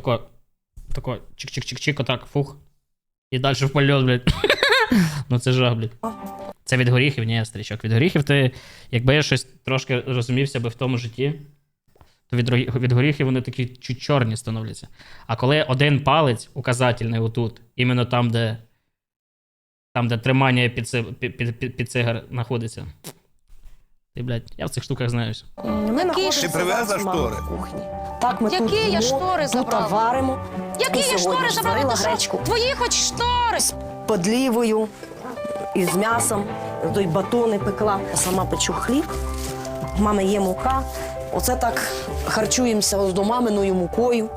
тако, тако, чик-чик-чик-чик, отак, фух. І далі в польот, блядь. ну це жах, блядь. Це від горіхів, ні, стрічок. Від горіхів ти, якби я щось трошки розумівся би в тому житті, то від, від горіхів вони такі чуть чорні становляться. А коли один палець указательний отут, іменно там, де. Там, де тримання під, під, під, під, під цигар знаходиться. Ти, блядь, я в цих штуках знаюсь. Ми знаходимося Ти привезла зараз, мама, штори? в кухні. Так, ми Які тут я їмо, штори тут варимо. Які І є сьогодні штори зварила Ти що? гречку. Твої хоч штори. Подлівою, із м'ясом, той батони пекла. Сама печу хліб, в мами є мука. Оце так харчуємося з маминою мукою,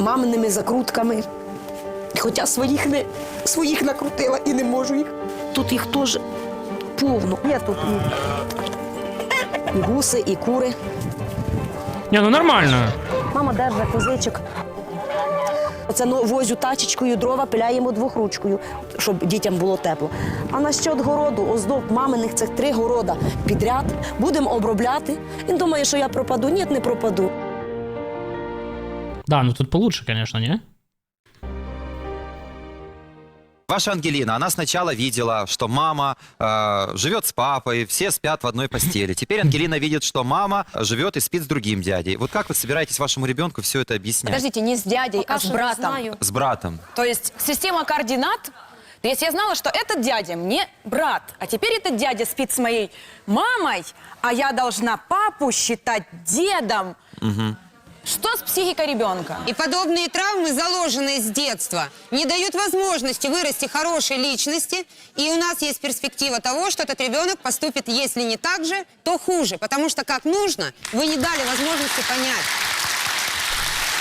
маминими закрутками. Хоча своїх не своїх накрутила і не можу їх. Тут їх теж повно. Є тут і, гуси, і кури. Ні, ну нормально. Мама держить козичок. Оце ну, возю тачечкою дрова, пиляємо двохручкою, щоб дітям було тепло. А на от городу, оздоб маминих цих три города підряд, будемо обробляти. Він думає, що я пропаду. Ні, не пропаду. Да, ну тут получше, конечно, не? Ваша Ангелина, она сначала видела, что мама э, живет с папой, все спят в одной постели. Теперь Ангелина видит, что мама живет и спит с другим дядей. Вот как вы собираетесь вашему ребенку все это объяснять? Подождите, не с дядей, Пока а с не братом. знаю. С братом. То есть система координат. То есть я знала, что этот дядя мне брат, а теперь этот дядя спит с моей мамой, а я должна папу считать дедом. Что с психикой ребенка? И подобные травмы, заложенные с детства, не дают возможности вырасти хорошей личности. И у нас есть перспектива того, что этот ребенок поступит, если не так же, то хуже. Потому что как нужно, вы не дали возможности понять.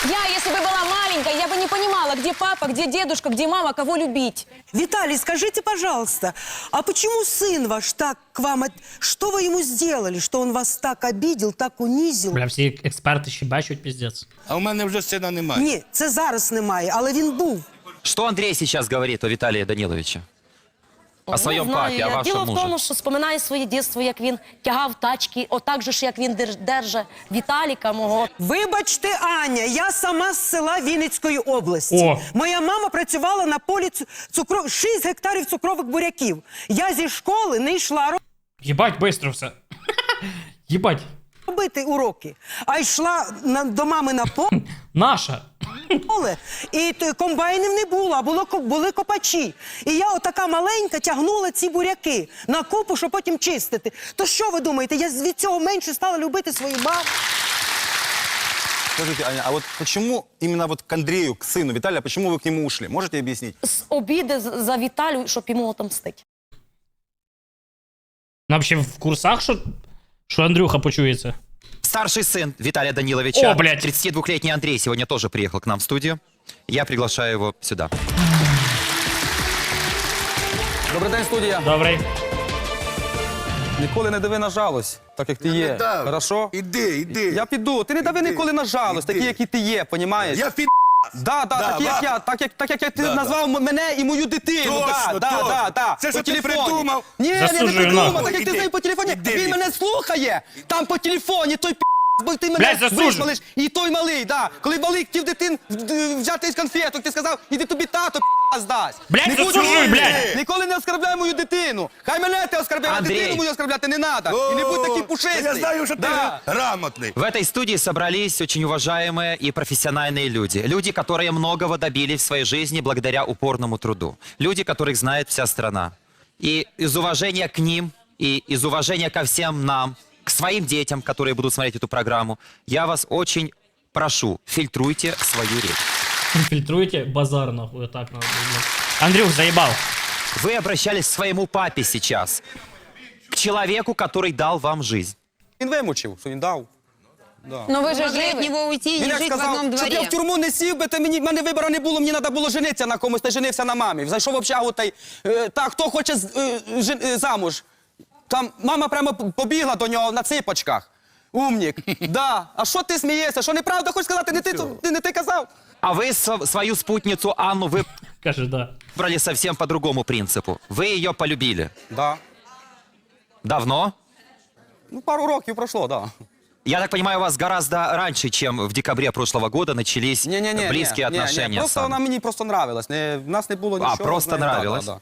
Я, если бы была маленькая, я бы не понимала, где папа, где дедушка, где мама, кого любить. Виталий, скажите, пожалуйста, а почему сын ваш так к вам... от- Что вы ему сделали, что он вас так обидел, так унизил? Бля, всі експерти ще бачать піздець. А у мене вже сина немає. Ні, це зараз немає, але він був. Что Андрей сейчас говорит о Виталии Даниловиче? О знаю, папе, я. вашем Діло в тому, що споминаю своє дитинство, як він тягав тачки, отак же ж, як він держ- держа Віталіка мого. Вибачте, Аня, я сама з села Вінницької області. О! Моя мама працювала на полі цу- цукро... 6 гектарів цукрових буряків. Я зі школи не йшла Єбать, бистро все. Єбать. робити уроки, а йшла на... до мами на поле. Наша поле, і то, комбайнів не було, а було, ко- були копачі. І я отака маленька тягнула ці буряки на купу, щоб потім чистити. То що ви думаєте, я від цього менше стала любити свою маму? Скажите, Аня, а вот почему именно вот к Андрею, к сыну Виталия, почему вы к нему ушли? Можете объяснить? З обіди з- за Віталію, щоб йому отомстити. Ну, взагалі в курсах, що, що Андрюха почується. Старший сын Виталия Даниловича, О, блядь. 32-летний Андрей, сегодня тоже приехал к нам в студию. Я приглашаю его сюда. Добрий день, студія. Добрий. Ніколи не дави на жалость, так як ти є. Не дав. Хорошо? Іди, іди. Я піду. Ти не дави Іди. ніколи на жалость, Іди. такі, які ти є, понімаєш? Я фі... Да, да, Да, такі, як я, так як, так як ти Да, назвав мене і мою дитину. Точно, да, да, точно. да, да. Це по що ти телефоні. придумав? Ні, я не Засуджую придумав, нахуй. так як ти Іди. з ним по телефоні. Іди Він іди. мене слухає. Там по телефоні, той пі***, бо ти мене Блядь, засуджую. вишмалиш. І той малий, да. Коли малий хотів дитин в- взяти із конфеток, ти сказав, іди тобі тато пі***, здасть. Блядь, Не буду засуджуй, робити. блядь. Ніколи не оскорбляй мою дитину. Хай мене ти оскорбляє, а Андрій. дитину мою оскорбляти не треба. І не будь такий О, пушистий. Я знаю, що ти Да. грамотний. В этой студии собрались очень уважаемые и профессиональные люди. Люди, которые многого добились в своей жизни благодаря упорному труду. Люди, которых знает вся страна. И из уважения к ним, и из уважения ко всем нам, к своим детям, которые будут смотреть эту программу, я вас очень прошу, фильтруйте свою речь. Фільтруйте базар, нахуй, так надо. блядь. Андрюх, заїбав. Вы обращались к своему папе сейчас, к человеку, который дал вам жизнь. Він вимучив, що він дав. Но вы же Могли от живы. него уйти и Він не як жить в сказав, одном щоб я дворе. в тюрму не сів би, то мені в мене вибору не було, мені треба було женитися на комусь, та женився на мамі. Зайшов в общагу та й е, так, хто хоче з- е, жен- е, замуж. Там мама прямо побігла до нього на ципочках. Умнік. Да. А що ти смієшся? Що неправда хочеш сказати? Не ти, ти, не ти казав? А вы св- свою спутницу Анну Каже, да. выбрали совсем по другому принципу. Вы ее полюбили. Да. Давно? Ну, пару років пройшло, да. Я так понимаю, у вас гораздо раньше, чем в декабре прошлого года начались Ні, ні, ні, близкие ні, ні, отношения ні. с Просто Анной. вона мені просто нравилась. Не, в нас не було А, нічого. просто з нею. Да, нравилась? да, да.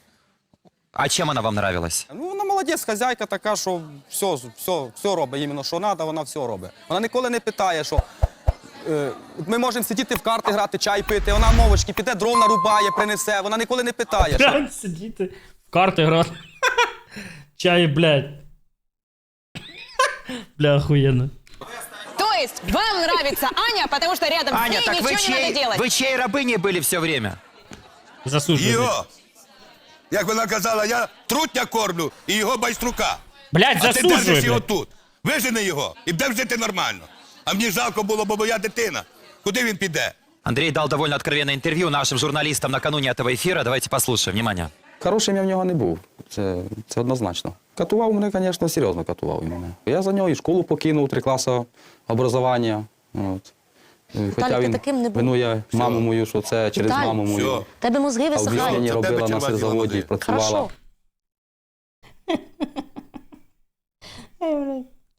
А чем она вам нравилась? Ну, вона молодець, хазяйка така, що все, все, все робить, іменно що треба, вона все робить. Вона ніколи не питає, що е, ми можемо сидіти в карти грати, чай пити, вона мовочки, піде дров нарубає, принесе. Вона ніколи не питає. Що... Прям сидіти, в карти грати. Чай, блядь. Бля, охуєнно. То есть вам нравится Аня, потому что рядом Аня, с так ней вы ничего не надо чьей, делать. вы чьей рабыней были все время? Засуджую. блядь. Як вона казала, я трутня кормлю і його байструка. Блядь, А ти держиш його тут. Вижени його і буде жити нормально. А мені жалко було, бо моя дитина. Куди він піде? Андрей дал довольно откровенное интервью нашим журналистам накануне этого эфира. Давайте послушаем. Внимание. Хорошим я в нього не був. Це, це однозначно. Катував мене, звісно, серйозно катував мене. Я за нього і школу покинув, три класи образування. От. Хоча ти він таким не був. винує маму мою, що це через Віталій. маму мою. Все. Тебе мозги А висихають. Це тебе робила на черва сирзаводі, працювала. Хорошо.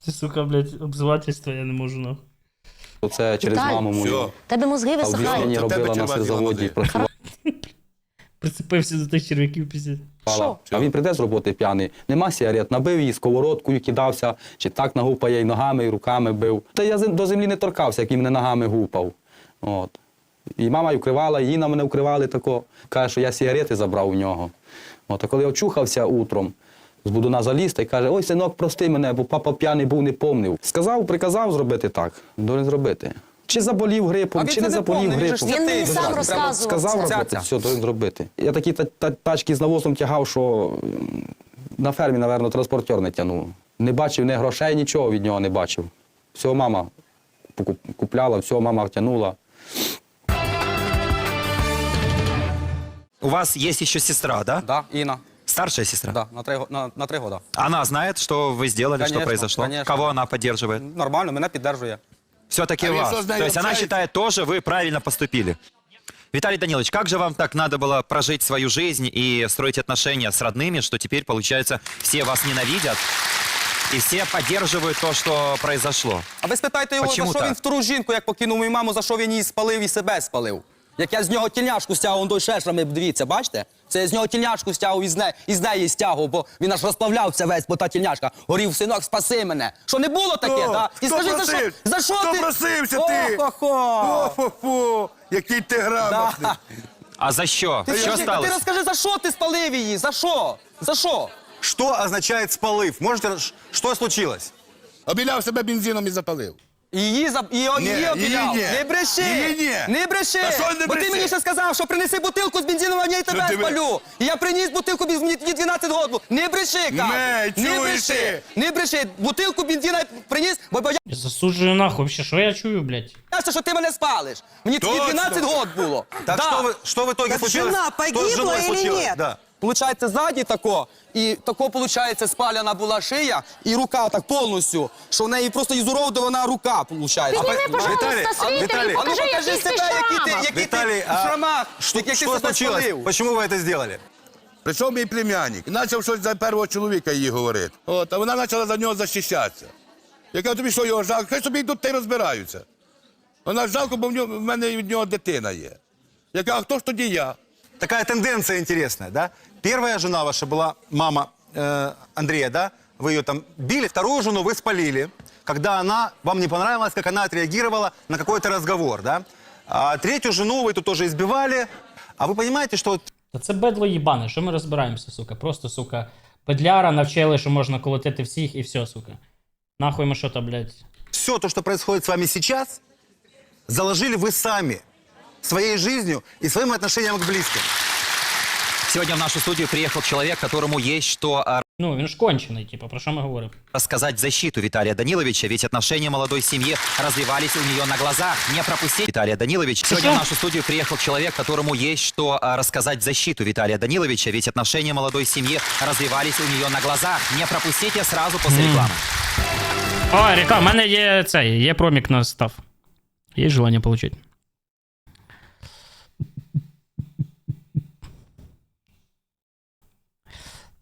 Ти, сука, блядь, обзивательство я не можу нахуй. що Це через Віталій. маму мою. Все. Тебе мозги А висихають. Це тебе робила на черва сирзаводі, працювала. Прицепився до тих черв'яків після. Що? А він прийде з роботи п'яний, нема сигарет, набив її сковородкою, кидався, чи так нагупає і ногами, і руками бив. Та я до землі не торкався, як він мене ногами гупав. От. І мама й вкривала, і її на мене вкривали тако. Каже, що я сигарети забрав у нього. От, а коли я очухався утром, з будуна заліз та й каже, ой, синок, прости мене, бо папа п'яний був, не помнив. Сказав, приказав зробити так, должен зробити. Чи заболів грипом, чи не заболів він грипом. Він мені сам розказував Сказав робити, все, должен зробити. Я такі та- та- тачки з навозом тягав, що на фермі, напевно, транспортер не тягнув. Не бачив ні грошей, нічого від нього не бачив. Всього мама купляла, всього мама тягнула. У вас есть еще сестра, да? Да, Інна. Старшая сестра? Да, на три, на, на три года. Она знает, что вы сделали, что произошло? конечно. Кого она поддерживает? Нормально, мене підтримує. Все-таки А вы вас. что, знаете, То есть она общаетесь? считает тоже, вы правильно поступили. Виталий Данилович, как же вам так надо было прожить свою жизнь и строить отношения с родными, что теперь, получается, все вас ненавидят и все поддерживают то, что произошло? А ви спитайте його, Почему за що так? він втору жінку, як покинув мою маму, за що він її спалив і себе спалив. Як я з нього тільняшку стягував, он той шешрами, дивіться, бачите? Це я з нього тільняшку стягував і з, не, і неї стягував, бо він аж розплавлявся весь, бо та тільняшка. Горів, синок, спаси мене. Що не було таке, Хто? так? І Хто скажи, за що, просив? за що Хто ти? просився ти? О-хо-хо! О-фо-фо, який ти грамотний. А за что? Ти, Что скажи, ти сталося? розкажи, за що ти спалив її? За що? За що? Что означает сполыв? Можете, ш- что случилось? Обіляв себе бензином і запалив. І Її, за... і о- Ні, її її ні. Не бреши! Її ні. Не бреши! Та що не Бо ти бреши? мені ще сказав, що принеси бутилку з бензином, а в ній тебе ти спалю. І я приніс бутилку без мені тоді 12 років. Не бреши, кажу. Не, не чуєш бреши. Не бреши. Бутилку бензина приніс, бо боявся, Я засуджую нахуй. Вообще, що я чую, блядь? що ти мене спалиш. Мені тоді Точно. 12 років було. Так Да. что, вы- что в итоге Так случилось? жена Что с погибла женой или случилось? нет? Да. Получається, ззаді тако, і тако, получається, спаляна була шия, і рука так повністю, що в неї просто ізуродована рука, получається. Підніми, пожалуйста, Віталій, Віталій, а ну покажи себе, який ти, який Виталий, ти а в шрамах, что, як ти что себе случилось? спалив. Почему вы это сделали? Прийшов мій племянник і почав щось за першого чоловіка їй говорити. От, а вона почала за нього захищатися. Я кажу, тобі що його жалко? Хай собі йдуть та й розбираються. Вона жалко, бо в, нього, в мене від нього дитина є. Я кажу, а хто ж тоді я? Такая тенденция интересная, да? Первая жена ваша была мама э, Андрея, да? Вы ее там били, вторую жену вы спалили, когда она, вам не понравилось, как она отреагировала на какой-то разговор, да? А третью жену вы тут тоже избивали. А вы понимаете, что вот Та це бедло їбане, що ми розбираємося, сука? Просто, сука, педляра навчили, що можна колотити всіх і все, сука. Нахуй ми що то, блядь. все то, что происходит с вами сейчас, заложили вы сами своей жизнью и своим отношением к близким. Сегодня в нашу студию приехал человек, которому есть что а, Ну, він ж кончений, типу, про що ми говоримо? рассказать в защиту Виталия Даниловича, ведь отношения молодой семьи развивались у нее на глазах. Не пропустить Виталия Даниловича. Сегодня в нашу студию приехал человек, которому есть что рассказать в защиту Виталия Даниловича, ведь отношения молодой семьи развивались у нее на глазах. Не пропустите сразу после рекламы. О, Ріка, в мене є цей, є промік на став. Є желання отримати.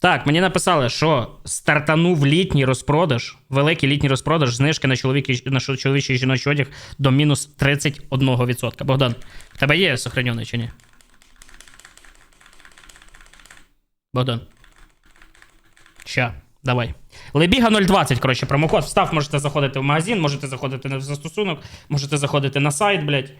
Так, мені написали, що стартанув літній розпродаж, великий літній розпродаж, знижки на чоловічий, на чоловічий жіночий одяг до мінус 31%. Богдан, в тебе є сохранений чи ні? Богдан. Ща, давай. Лебіга 020, коротше, промокод. Встав, можете заходити в магазин, можете заходити на застосунок, можете заходити на сайт, блядь.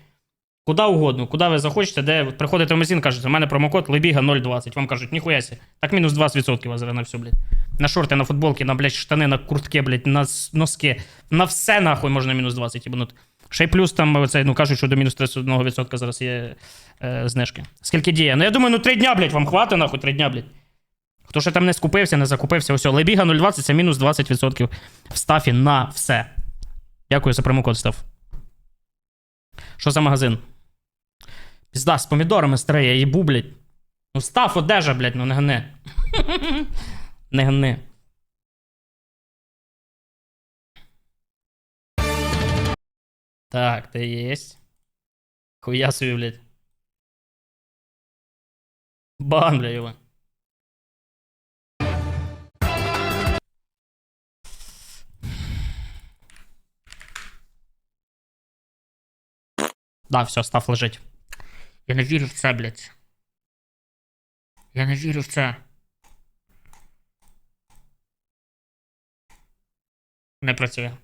Куди угодно, куди ви захочете, де приходите в магазин, кажете, у мене промокод Лебіга 020. Вам кажуть, ніхуя сі. Так мінус 20% у вас на все, блядь. На шорти, на футболки, на, блядь, штани, на куртки, блядь, на носки. На все нахуй можна мінус 20 ібанути. Ще й плюс там оцей, ну кажуть, що до мінус 31% зараз є е, знижки. Скільки діє? Ну я думаю, ну 3 дня, блядь, вам хватить нахуй 3 дня, блядь. Хто ще там не скупився, не закупився, ось, Лебіга 020 це мінус 20% в стафі на все. Дякую за промокод став. Що за магазин? Пізда, з помідорами старий, я їбу, блядь. Ну став одежа, блядь, ну не гни. не гни. Так, ти єсть. Хуя собі, блядь. Бан, бля, його. Да, все, став лежить. Я не вірю в це, блядь. Я не вірю в це. Не працює.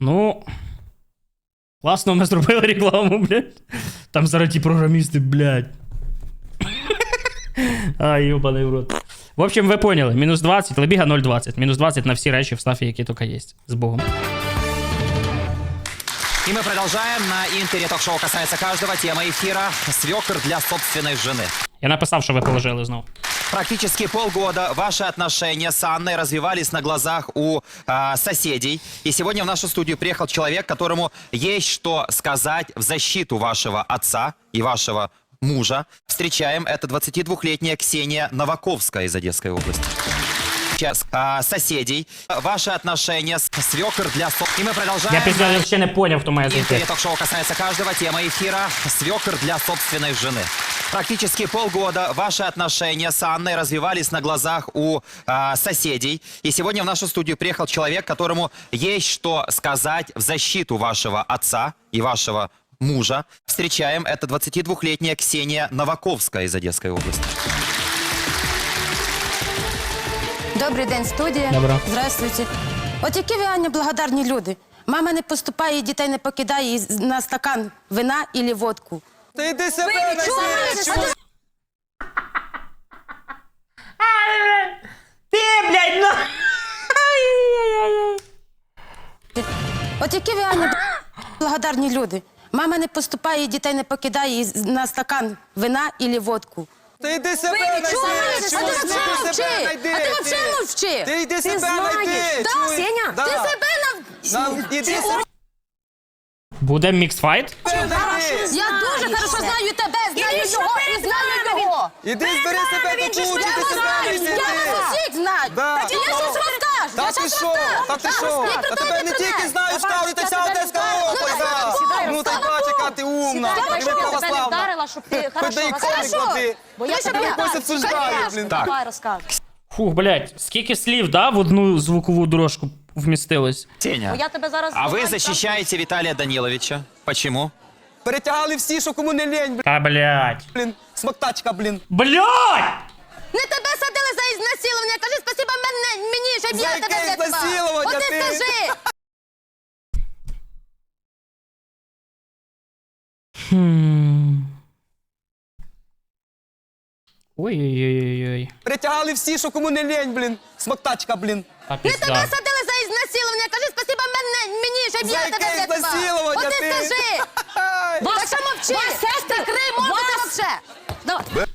Ну. Класно ми зробили рекламу, блядь. Там зараз ті програмісти, блядь. Ай, юбаний в рот. В общем, ви поняли. Мінус 20, лебіга 0,20. Мінус 20 на всі речі в стафі, які тільки є. З Богом. И мы продолжаем. На Интере ток-шоу касается каждого. Тема эфира «Свекр для собственной жены». Я написав, що ви положили знову. Практически полгода ваши отношения с Анной развивались на глазах у а, соседей. И сегодня в нашу студию приехал человек, которому есть что сказать в защиту вашего отца и вашего мужа. Встречаем, это 22-летняя Ксения Новаковская из Одесской области. Сейчас, а, соседей. Ваши отношения с свекр для... со- И мы продолжаем. Я пізно я ще не хто має зайти. Интернет ток-шоу касается каждого. Тема эфира «Свекр для собственной жены». Практически полгода ваши отношения с Анной развивались на глазах у а, соседей. И сегодня в нашу студию приехал человек, которому есть что сказать в защиту вашего отца и вашего мужа. Встречаем, это 22-летняя Ксения Новаковская из Одесской области. Добрий день, студія. Добро. Здравствуйте. От які ви, Аня, благодарні люди. Мама не поступає, дітей не покидає і на стакан вина і водку. Ти йди себе найди. Чуєш? Ти, блядь, ну! От які ви, Аня, благодарні люди. Мама не поступає, дітей не покидає на стакан вина і водку. Ти йди себе найди. Чуєш? А ти Чуєш? мовчи! А ти вообще мовчи! Ти йди себе найди. Да, чуєш? Сеня, ти себе нав... Іди себе Буде міксфайт? Я дуже хорошо знаю тебе, знаю його і знаю його. Іди збери себе до кучі, ти себе найди. я вас усіх знаю. Так, я щось розкажу. Та ти що? Та ти що? Та тебе не тільки знають, Давай, скажуть, вся умна, ти я тебе не православна. вдарила, щоб ти хорошо розказала. Бо я Тебе тебе якось обсуждаю, блін. Так. Давай. Фух, блядь, скільки слів, да, в одну звукову дорожку вмістилось? Теня, Я тебе зараз... а вы защищаете Виталия Даниловича. Почему? Перетягали всі, що кому не лень, блін. Та, блядь. блін. Смоктачка, блін. Блядь! Не тебе садили за ізнасилування. Кажи спасибо мене, мені, щоб За я тебе врятувала. ізнасилування От ти ти? скажи. Хм. Ой-ой-ой-ой. Перетягали всі, що кому не лень, блін. Смоктачка, блін. Та Не тебе садили за ізнасилування. Кажи спасибо мене, мені, щоб За я тебе яке врятувала. От ти ти? скажи. Так що мовчи. Вас сестри, Крим, мовчи ти вообще. Давай.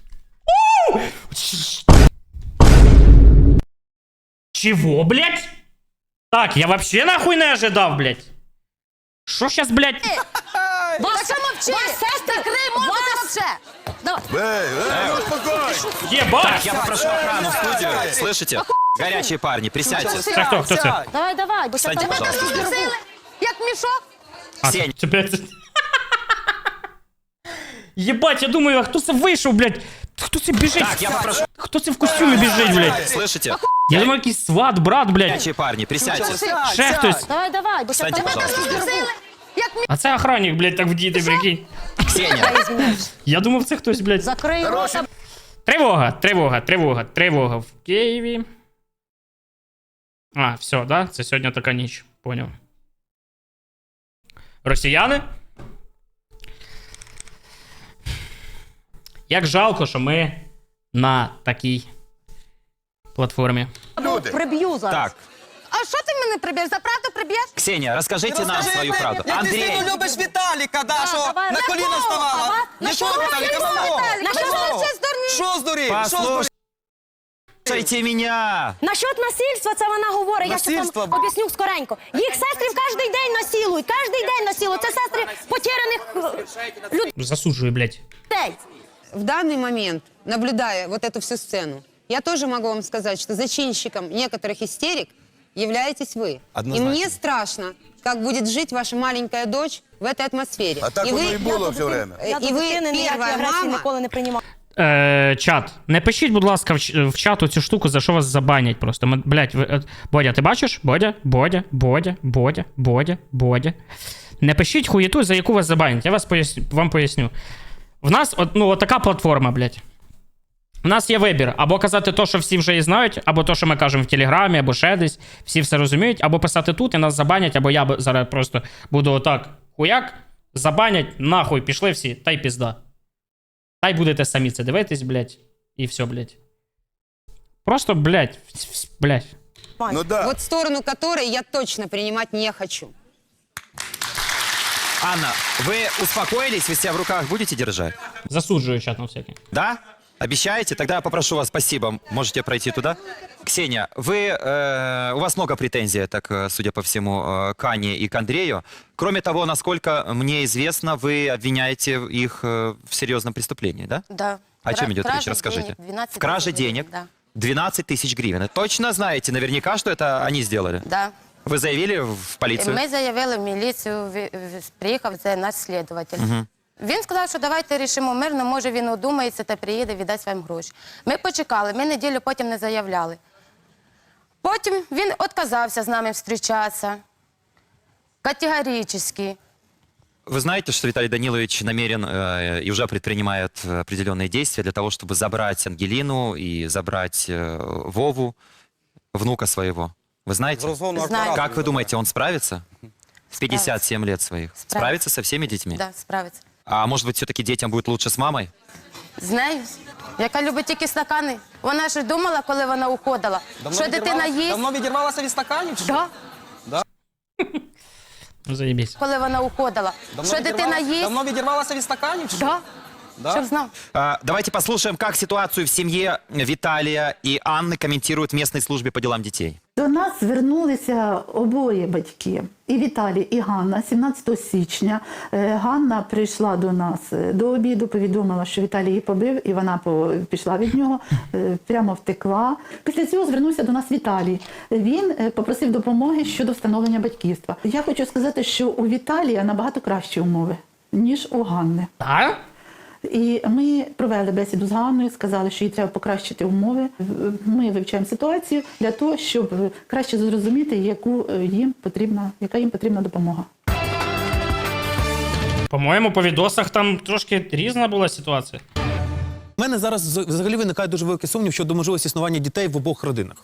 Чего, блядь? Так, я вообще нахуй не ожидав, блядь. Що щас, блядь? Вас що мовчи? Вас сестри Крим, вообще. Давай. Ей, ей, ну успокойся. Єбать! Я попрошу охрану в студию. Слышите? Горячие парни, присядьте. Це хто? Хто це? Давай, давай, бо Встаньте, тебе пожалуйста. так розберу. Як мішок. А, Сень. це п'ять. Єбать, я думаю, а хто це вийшов, блядь? Хто це біжить? Так, я попрошу. Хто це в костюмі біжить, блядь? Слышите? Я думаю, якийсь сват, брат, блядь. Горячие парни, присядьте. Ще хтось. Давай, давай, бо Встаньте, тебе так пожалуйста. Як А це охранник, блядь, так вдіти, прикинь. Ксения, Я думав, це хтось, блядь. Закрий рота. Тривога, тривога, тривога, тривога в Києві. А, все, да? Це сьогодні така ніч. Поняв. Росіяни? Як жалко, що ми на такій платформі. Люди. Приб'ю зараз. так А що ти мене приб'єш? За правду приб'єш? Ксения, расскажите нам свою правду. Як ти Андрей, сильно любиш Віталіка, да, що давай, на на коліна кого? вставала. Ага. На Якого що Віталіка? ви Малого. Віталіка? На що ви Малого. вообще здурні? Що здурів? Що здурів? послушайте меня. Насчет насильства це вона говорить. Я Насильство? ще вам об'ясню скоренько. Їх сестрів кожен день насилують, кожен день насилують. Це сестри потеряних е, Засуджую, блядь. людей. В данный момент, наблюдая вот эту всю сцену, я тоже могу вам сказать, что зачинщиком некоторых истерик являетесь вы. Однозначно. И мне страшно, как будет жить ваша маленькая дочь в этой атмосфере. А так и воно вы, і було все время. э, Я до и вы дитини ніякі первая агресії мама, ніколи не приймала. Е, чат, не пишіть, будь ласка, в, ч- в чату цю штуку, за що вас забанять просто. Ми, блядь, ви, е, Бодя, ти бачиш? Бодя, Бодя, Бодя, Бодя, Бодя, Бодя. Не пишіть хуєту, за яку вас забанять. Я вас поясню, вам поясню. В нас от, ну, от така платформа, блядь. У нас є вибір. Або казати то, що всі вже і знають, або то, що ми кажемо в Телеграмі, або ще десь. Всі все розуміють, або писати тут і нас забанять, або я зараз просто буду отак. Хуяк, забанять, нахуй, пішли всі, та й пізда. Та й будете самі це дивитись, блядь, і все, блядь. Просто, блядь, вс- блядь. Ну да. вот сторону которой я точно принимать не хочу. Анна, вы успокоились? Вы себя в руках будете держать? Засуджую чат на всякий. Да? Обещаете? Тогда я попрошу вас, спасибо. Можете пройти туда. Ксения, вы, э, у вас много претензий, так, э, судя по всему, э, к Ане и к Андрею. Кроме того, насколько мне известно, вы обвиняете их э, в серьезном преступлении, да? Да. О чем Кра- идет речь? кража Расскажите. денег, 12 в краже тысяч денег? Да. 12 тысяч гривен. Точно знаете наверняка, что это они сделали? Да. Вы заявили в полицию? Ми заявили в міліцію, ві- ві- приїхав це наш слідуватель. Він сказав, що давайте рішимо мирно, може він одумається та приїде, віддасть вам гроші. Ми почекали, ми неділю потім не заявляли. Потім він відказався з нами зустрічатися. Категорично. Вы знаете, что Виталий Данилович намерен э, и уже предпринимает э, определенные действия для того, чтобы забрать Ангелину и забрать э, Вову, внука своего. Вы знаете? З розгону Знаю. апарату. Как вы думаете, он справится? В 57 лет своих. Справится. Справится со всеми детьми? Да, справиться. А может быть, все-таки детям будет лучше с мамой? З нею, яка любить тільки стакани. Вона ж думала, коли вона уходила, що дитина відірвалася- їсть. Давно відірвалася від стаканів? чи що? Да. Ну, заєбісь. Коли вона уходила, Давно що дитина відірвалася- їсть. Давно відірвалася від стаканів? чи що? Да. Да? Щоб знав. А, давайте послушаем, как ситуацию в семье Виталия и Анны комментируют в местной службе по делам детей. До нас звернулися обоє батьки, і Віталій, і Ганна. 17 січня Е, Ганна прийшла до нас е, до обіду, повідомила, що Віталій її побив, і вона пішла від нього, е, прямо втекла. Після цього звернувся до нас Віталій. Він попросив допомоги щодо встановлення батьківства. Я хочу сказати, що у Віталія набагато кращі умови, ніж у Ганни. Так? І ми провели бесіду з Ганною, сказали, що їй треба покращити умови. Ми вивчаємо ситуацію для того, щоб краще зрозуміти, яку е, їм потрібна, яка їм потрібна допомога. По-моєму, по відосах там трошки різна була ситуація. У мене зараз взагалі виникає дуже великий сумнів щодо можливості існування дітей в обох родинах.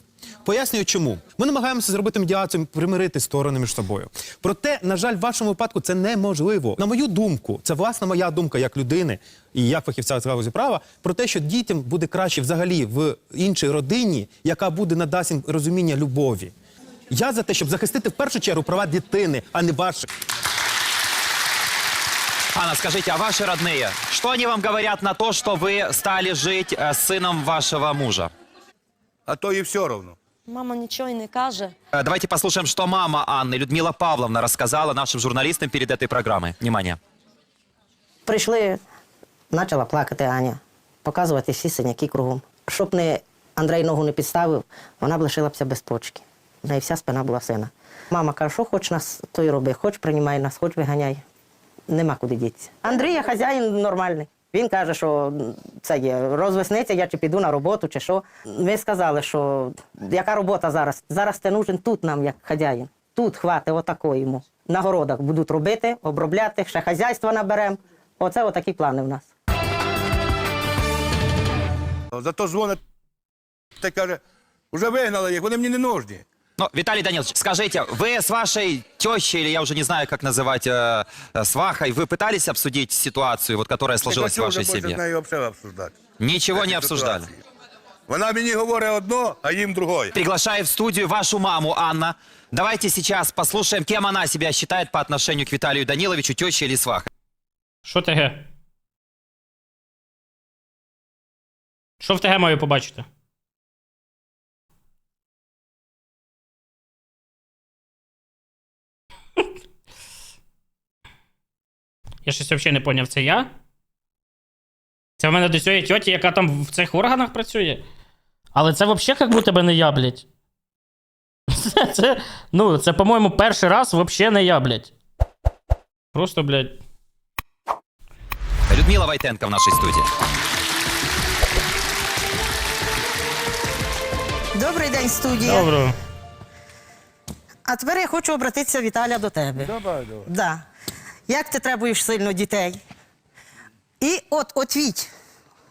Пояснюю, чому ми намагаємося зробити медіацію, примирити сторони між собою. Проте, на жаль, в вашому випадку це неможливо. На мою думку, це власна моя думка як людини і як фахівця з галузі права, про те, що дітям буде краще взагалі в іншій родині, яка буде надасть їм розуміння любові. Я за те, щоб захистити в першу чергу права дитини, а не ваших. Анна, скажите, а ваши родные, что они вам говорят на то, что вы стали жить э, с сыном вашего мужа? А то і все равно. Мама нічого й не каже. Э, Давайте послушаем, что мама Анны, Людмила Павловна, рассказала нашим журналистам перед этой программой. Внимание. прийшли, почала плакати Аня, показувати всі синяки кругом. Щоб не Андрей ногу не підставив, вона б лишилася без почки. В неї вся спина була сина. Мама каже, що хоч нас, то й роби, хоч приймай нас, хоч виганяй. Нема куди дітися. Андрій хазяїн нормальний. Він каже, що це є, розвесниться, я чи піду на роботу, чи що. Ми сказали, що яка робота зараз? Зараз ти нужен тут нам, як хазяїн. Тут хватить отако йому. На городах будуть робити, обробляти, ще хазяйства наберемо. Оце отакі плани в нас. Зато дзвонить та каже, вже вигнали їх, вони мені не нужні. Но, Виталий Данилович, скажите, вы с вашей тещей, или я уже не знаю, как называть, э, э, свахой, вы пытались обсудить ситуацию, вот, которая сложилась в Не хочу вашей вже більше з семье? нею взагалі обсуждати. Ничего не Такі обсуждали. ситуації. Вона мені говорить одно, а їм другое. Приглашаю в студию вашу маму, Анна. Давайте сейчас послушаем, кем она себя считает по отношению к Виталию Даниловичу, теще или свахой. Що ТГ? Що в ТГ маю побачити? Я щось взагалі не поняв, це я? Це в мене до цієї тьоті, яка там в цих органах працює. Але це взагалі як будто би не я, блядь. Це, це, ну, це, по-моєму, перший раз взагалі не я, блядь. Просто, блядь. Людмила Войтенко в нашей студии. Добрий день, студія. Добро. А тепер я хочу обратитися, Віталя, до тебе. Давай, давай. Да. Як ти требуєш сильно дітей? І от отвіть,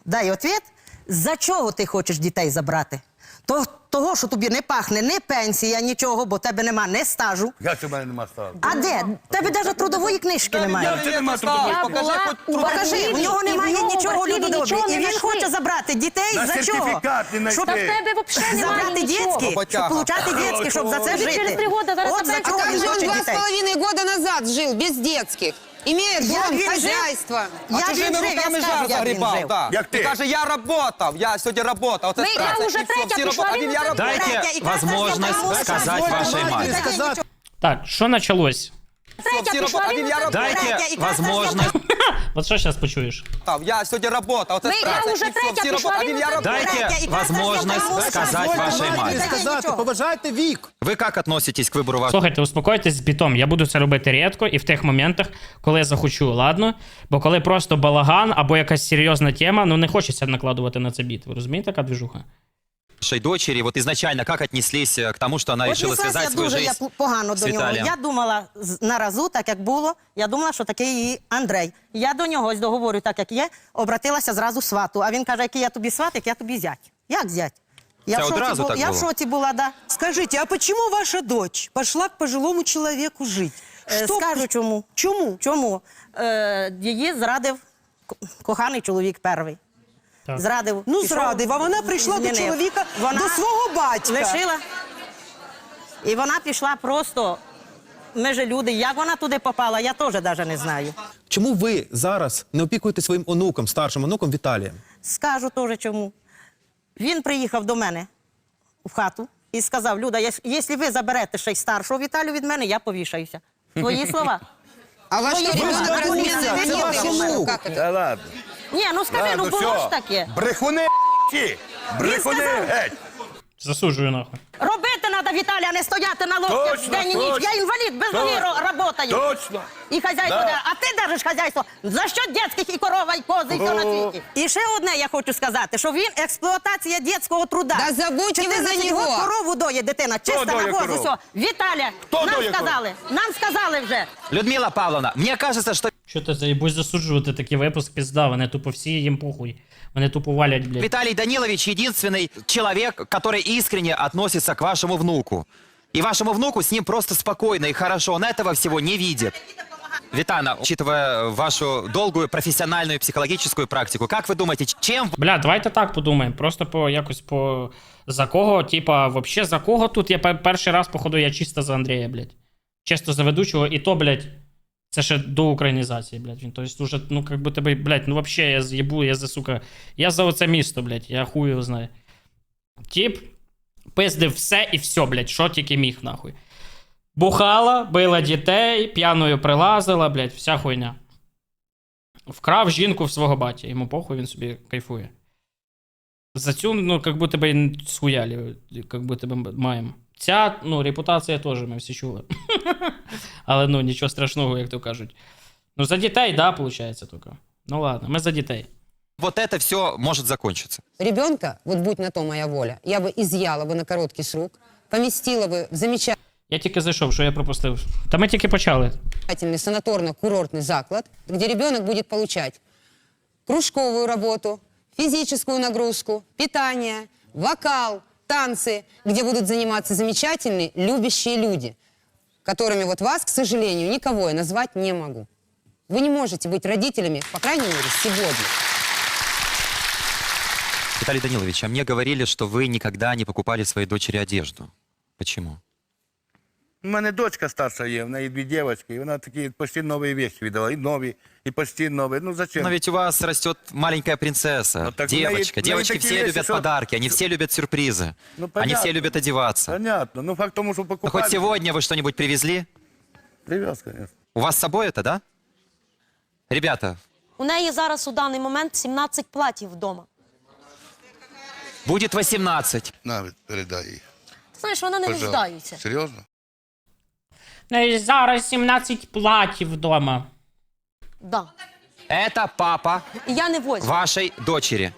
дай отвіт, за чого ти хочеш дітей забрати? То, того, що тобі не пахне ні пенсія, нічого, бо тебе нема ні стажу. Як це в мене нема ставки? А де? Тебе навіть трудової книжки немає. Це нема трудової. Покажи хоч Покажи, у нього немає нічого людодобрі. І він знайшли. хоче забрати дітей На за чого? сертифікат не Щоб знайти. тебе взагалі немає забрати нічого. дітські, щоб Роботяга. получати дітські, щоб за це жити. через три года зараз От за А чого как він хоче два с дітей. половиной года назад жил без детских? Имея Як дом, він хозяйство. А Як чужими він жив, я руками скажу, жар як він загрібав, жив. так. Як ти? Каже, я работав, я сьогодні работав. Оце Ми- я вже третя пішла, він я. Третя, Дайте возможность я сказать вашей маме. сказати. Так, що началось? Все, всі він я работав. Дайте Третя, і возможность... От що зараз почуєш? Я сьогодні работав, оце Ми- я праця. вже І все, третя всі пішла, робота, він він я оце работав. Третя, Дайте і каже, возможность сказать вашей маме. сказати, поважайте вік. Вы как относитесь к выбору вашей Слухайте, успокойтесь з бітом. Я буду це робити рідко і в тих моментах, коли я захочу, ладно? Бо коли просто балаган або якась серйозна тема, ну не хочеться накладувати на це біт. Ви розумієте, така двіжуха? Дочери? Вот изначально как отнеслись э, к тому, что она решила Отнеслася связать свою дуже я жизнь п- погано з до нього. Віталієм? Я думала з- на разу, так як було. Я думала, що такий її Андрей. Я до нього ось договорю, так як є, обратилася зразу свату. А він каже, який я тобі сват, як я тобі зять. Як зять? Я, Це в, шоці одразу бу- так я в було? шоці була, да. Скажите, а почему ваша дочь пошла к пожилому человеку жить? Е, Скажу чому. Чому? Чому? Е, її зрадив ко- коханий чоловік перший. Так. Зрадив. Ну, пішов, зрадив, а вона прийшла до змінив. чоловіка, Вона до свого батька. Лишила. І вона пішла просто. Ми же люди. Як вона туди попала, я теж навіть не знаю. Чому ви зараз не опікуєте своїм онуком, старшим онуком Віталієм? Скажу теж чому. Він приїхав до мене в хату і сказав: Люда, єс- якщо ви заберете ще й старшого Віталію від мене, я повішаюся. Твої слова. А ваш что, Вы ребенок задумались, разменный это ваш ребенок? внук. Как это? Та ладно. Ні, ну скажи, ну було ж таке. Брехуни ті. Брехуни сказав. геть. Засуджую нахуй. Робити треба, Віталія, а не стояти на локтях Точно, день і ніч. точно. Я інвалід, без Точно. працюю. Точно. І хазяйство, Да. де- а ти держиш хазяйство за що дітських і корова, і кози, і все на О. світі. І ще одне я хочу сказати, що він експлуатація дітського труда. Да забудьте ви за 14 нього. корову доє дитина, чиста доє навоз, корову? усе. Віталя, Хто нам доє сказали, нам сказали вже. Людмила Павловна, мне кажется, что Що ти заїбусь засуджувати такий випуск, пізда, вони тупо всі їм похуй. Вони тупо валять, блядь. Виталий Данилович единственный человек, который искренне относится к вашему внуку. И вашему внуку с ним просто спокойно и хорошо. Он этого всего не видит. Витана, учитывая вашу долгую профессиональную психологическую практику, как вы думаете, чем Бля, давайте так подумаємо. Просто по якось по. За кого, типа, вообще за кого тут? Я пер- перший раз, походу, я чисто за Андрія, блядь. Чисто за ведучого, і то, блядь, це ще до українізації, блядь. Він, тобто, уже, ну, как би, блядь, ну вообще я з'єбу, я за сука. Я за оце місто, блядь, я хуй його знаю. Тіп пиздив все і все, блядь, що тільки міг, нахуй. Бухала, била дітей, п'яною прилазила, блядь, вся хуйня. вкрав жінку в свого батя. Йому похуй, він собі кайфує. За цю, ну, як будто би схуяли, як будто би маємо. Ця, ну, репутація теж ми всі чули. Але ну, нічого страшного, як то кажуть. Ну, за дітей, да, виходить, тільки. Ну ладно, ми за дітей. Вот это все может закончиться. Ребенка, вот будь на то моя воля, я бы изъяла бы на короткий срок, поместила бы в замечательный Я тільки зайшов, що я пропустив. Та ми тільки почали. санаторно-курортный заклад, где ребенок будет получать кружковую работу, физическую нагрузку, питание, вокал, танцы, где будут заниматься замечательные, любящие люди, которыми вот вас, к сожалению, никого я назвать не могу. Вы не можете быть родителями, по крайней мере, сегодня. Виталий Данилович, а мне говорили, что вы никогда не покупали своей дочери одежду. Почему? У мене дочка старша є, в неї дві дівчатки, і вона такі почти нові вещи віддала. І нові, і почти нові. Ну зачем? Но ведь у вас растет маленькая принцесса, Ну, так у меня девочка. есть- у меня Девочки такие все вещи, любят что- подарки, они все любят сюрпризы. Ну, они понятно. все любят одеваться. Понятно. Ну факт тому, що Ну, покупали. хоть сегодня вы что-нибудь привезли? Привез, конечно. У вас с собой это, да? Ребята, У неї зараз у даний момент 17 платів вдома. будет 18. На, передай їй. Ти знаєш, вона не Пожалуйста. нуждаються. Серйозно? Е, Зараз 17 платів вдома. Да. Это папа І я не возьму. вашей дочери.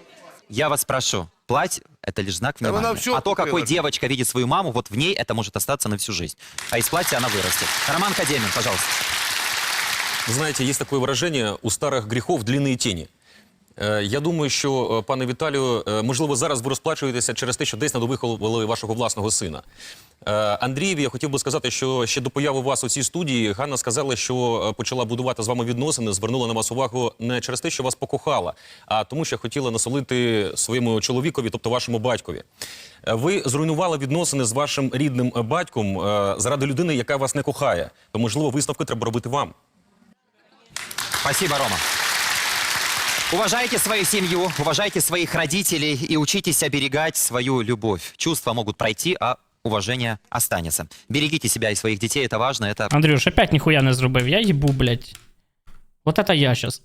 Я вас прошу, платье – это лишь знак Да она внимания. всё А то, какой купила. девочка видит свою маму, вот в ней это может остаться на всю жизнь. А из платья она вырастет. Роман Кадемин, пожалуйста. Вы знаете, есть такое выражение «у старых грехов длинные тени». Е, Я думаю, що е, пане Віталію, е, можливо, зараз ви розплачуєтеся через те, що десь надовиховували вашого власного сина. Е, Андрієві я хотів би сказати, що ще до появи вас у цій студії Ганна сказала, що е, почала будувати з вами відносини, звернула на вас увагу не через те, що вас покохала, а тому, що хотіла насолити своєму чоловікові, тобто вашому батькові. Е, Ви зруйнували відносини з вашим рідним батьком заради людини, яка вас не кохає. То, можливо, висновки треба робити вам. Спасибо, Рома. Уважайте свою семью, уважайте своих родителей и учитесь оберегать свою любовь. Чувства могут пройти, а уважение останется. Берегите себя и своих детей, это важно, это Андрюш, опять ніхуя не зробив. Я їбу, блядь. Вот это я щас.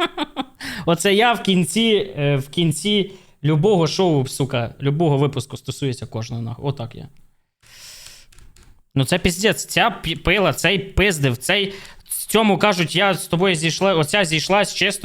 Оце я в кінці, е, в кінці любого шоу, сука, любого випуску стосується кожного нахуй. Отак я. Ну це піздець. Ця пі- пила, цей пиздив, цей. Цьому кажуть, я з тобою зійшла, оця зійшлась чисто